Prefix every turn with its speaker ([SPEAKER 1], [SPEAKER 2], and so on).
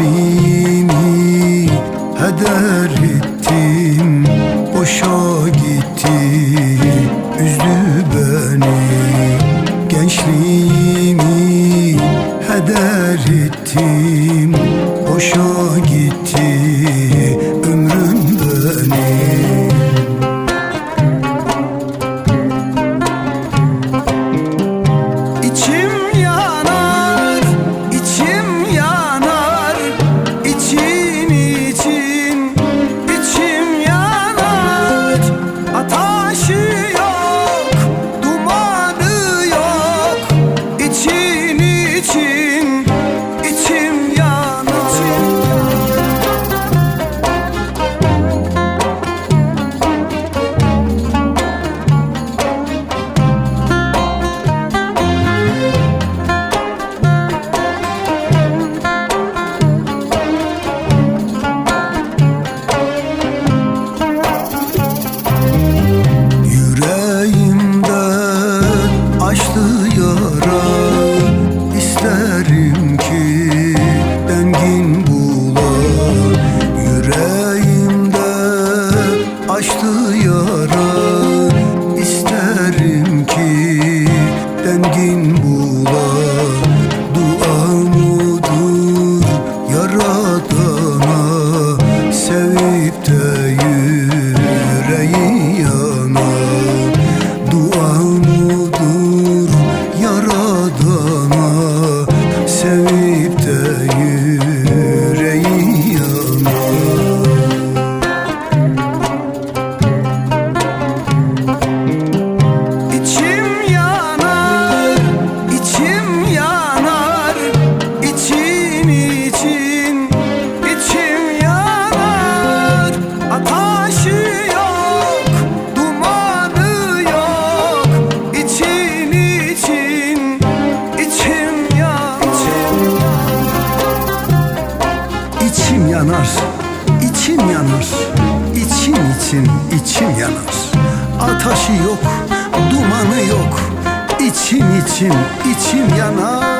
[SPEAKER 1] Vaktimi heder ettim Boşa gitti üzdü beni Gençliğimi heder ettim Boşa gitti. sevim içim yanar İçim yanar İçim için içim yanar. Ataşı yok Dumanı yok İçim için içim yanar.